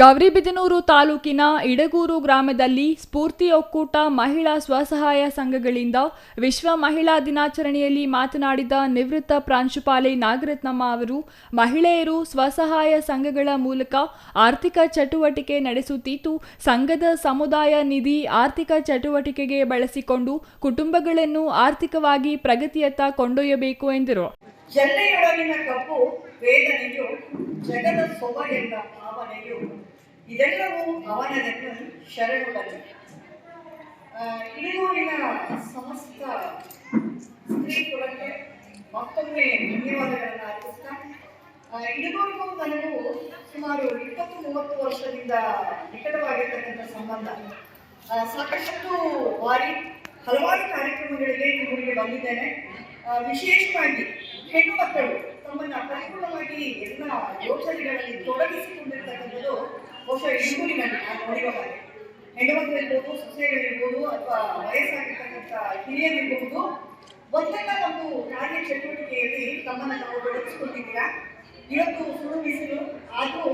ಗೌರಿಬಿದನೂರು ತಾಲೂಕಿನ ಇಡಗೂರು ಗ್ರಾಮದಲ್ಲಿ ಸ್ಫೂರ್ತಿ ಒಕ್ಕೂಟ ಮಹಿಳಾ ಸ್ವಸಹಾಯ ಸಂಘಗಳಿಂದ ವಿಶ್ವ ಮಹಿಳಾ ದಿನಾಚರಣೆಯಲ್ಲಿ ಮಾತನಾಡಿದ ನಿವೃತ್ತ ಪ್ರಾಂಶುಪಾಲೆ ನಾಗರತ್ನಮ್ಮ ಅವರು, ಮಹಿಳೆಯರು ಸ್ವಸಹಾಯ ಸಂಘಗಳ ಮೂಲಕ ಆರ್ಥಿಕ ಚಟುವಟಿಕೆ ನಡೆಸುತ್ತಿದ್ದು, ಸಂಘದ ಸಮುದಾಯ ನಿಧಿ ಆರ್ಥಿಕ ಚಟುವಟಿಕೆಗೆ ಬಳಸಿಕೊಂಡು ಕುಟುಂಬಗಳನ್ನು ಆರ್ಥಿಕವಾಗಿ ಪ್ರಗತಿಯತ್ತ ಕೊಂಡೊಯ್ಯಬೇಕು ಎಂದರು. ವೇದನೆಯು ಜಗದ ಭಾವನೆಯು ಇದೆಲ್ಲವೂ ಅವನದನ್ನು ಶರಣುಗಳಲ್ಲಿ ಇಳಿಗೂರಿನ ಸಮಸ್ತ ಸ್ತ್ರೀ ಕುಲಕ್ಕೆ ಮತ್ತೊಮ್ಮೆ ಧನ್ಯವಾದಗಳನ್ನು ಅರ್ಪಿಸ್ತಾ ಆ, ಇಳಿಗೂರಿಗೂ ನನಗೂ ಸುಮಾರು ಇಪ್ಪತ್ತು ಮೂವತ್ತು ವರ್ಷದಿಂದ ನಿಕಟವಾಗಿರ್ತಕ್ಕಂಥ ಸಂಬಂಧ. ಸಾಕಷ್ಟು ಬಾರಿ ಹಲವಾರು ಕಾರ್ಯಕ್ರಮಗಳಿಗೆ ಇಲ್ಲಿಗೆ ಬಂದಿದ್ದೇನೆ. ವಿಶೇಷವಾಗಿ ಹೆಣ್ಣು ಮಕ್ಕಳು ತಮ್ಮನ್ನು ಪರಿಪೂರ್ಣವಾಗಿ ಎಲ್ಲ ಯೋಜನೆಗಳಲ್ಲಿ ತೊಡಗಿಸಿಕೊಂಡಿರ್ತಕ್ಕಂಥದ್ದು ಬಹುಶಃ ಇಳುವರಿನಲ್ಲಿ ನಾನು ನೋಡಿರೋ ಹಾಗೆ. ಹೆಣ್ಣು ಮಕ್ಕಳಿರ್ಬೋದು ಸೊಸೆಗಳಿರ್ಬೋದು, ಅಥವಾ ವಯಸ್ಸಾಗಿರ್ತಕ್ಕಂಥ ಹಿರಿಯರಿರ್ಬೋದು, ಒಂದೆಲ್ಲ ಒಂದು ಕಾರ್ಯ ಚಟುವಟಿಕೆಯಲ್ಲಿ ತಮ್ಮನ್ನ ತಾವು ತೊಡಗಿಸಿಕೊಂಡಿದ್ದೀರಾ ಇವತ್ತು ಸುಡು ಬಿಸಿಲು ಆದರೂ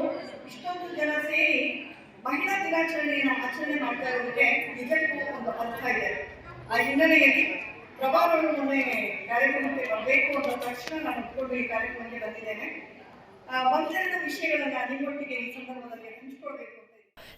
ಇಷ್ಟೊಂದು ಜನ ಸೇರಿ ಮಹಿಳಾ ದಿನಾಚರಣೆಯನ್ನು ಆಚರಣೆ ಮಾಡ್ತಾ ಇರೋದಕ್ಕೆ ನಿಜಕ್ಕೂ ಒಂದು ಅರ್ಥ ಇದೆ. ಆ ಹಿನ್ನೆಲೆಯಲ್ಲಿ ಪ್ರಭಾವರು ಮೊನ್ನೆ ಕಾರ್ಯಕ್ರಮಕ್ಕೆ ಬರಬೇಕು ಅನ್ನೋ ತಕ್ಷಣ ನಾನು ಒಪ್ಕೊಂಡು ಈ ಕಾರ್ಯಕ್ರಮಕ್ಕೆ ಬಂದಿದ್ದೇನೆ. ಒಂದೆರಡು ವಿಷಯಗಳನ್ನ ನಿಮ್ಮೊಟ್ಟಿಗೆ ಈ ಸಂದರ್ಭದಲ್ಲಿ ಹಂಚಿಕೊಳ್ಬೇಕು.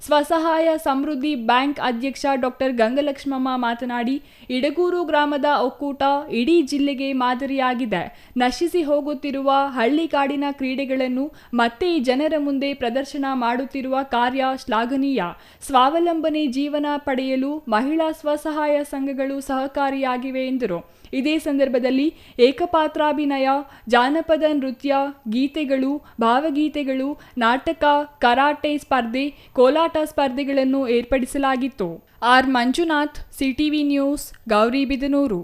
ಸ್ವಸಹಾಯ ಸಮೃದ್ಧಿ ಬ್ಯಾಂಕ್ ಅಧ್ಯಕ್ಷ ಡಾಕ್ಟರ್ ಗಂಗಲಕ್ಷ್ಮಮ್ಮ ಮಾತನಾಡಿ, ಇಡಗೂರು ಗ್ರಾಮದ ಒಕ್ಕೂಟ ಇಡೀ ಜಿಲ್ಲೆಗೆ ಮಾದರಿಯಾಗಿದೆ. ನಶಿಸಿ ಹೋಗುತ್ತಿರುವ ಹಳ್ಳಿ ಕಾಡಿನ ಕ್ರೀಡೆಗಳನ್ನು ಮತ್ತೆ ಜನರ ಮುಂದೆ ಪ್ರದರ್ಶನ ಮಾಡುತ್ತಿರುವ ಕಾರ್ಯ ಶ್ಲಾಘನೀಯ. ಸ್ವಾವಲಂಬನೆ ಜೀವನ ಪಡೆಯಲು ಮಹಿಳಾ ಸ್ವಸಹಾಯ ಸಂಘಗಳು ಸಹಕಾರಿಯಾಗಿವೆ ಎಂದರು. ಇದೇ ಸಂದರ್ಭದಲ್ಲಿ ಏಕಪಾತ್ರಾಭಿನಯ, ಜಾನಪದ ನೃತ್ಯ, ಗೀತೆಗಳು, ಭಾವಗೀತೆಗಳು, ನಾಟಕ, ಕರಾಟೆ ಸ್ಪರ್ಧೆ, ಕೋಲಾಟ ಸ್ಪರ್ಧೆಗಳನ್ನು ಏರ್ಪಡಿಸಲಾಗಿತ್ತು. R Manjunath CTV news Gauribidanur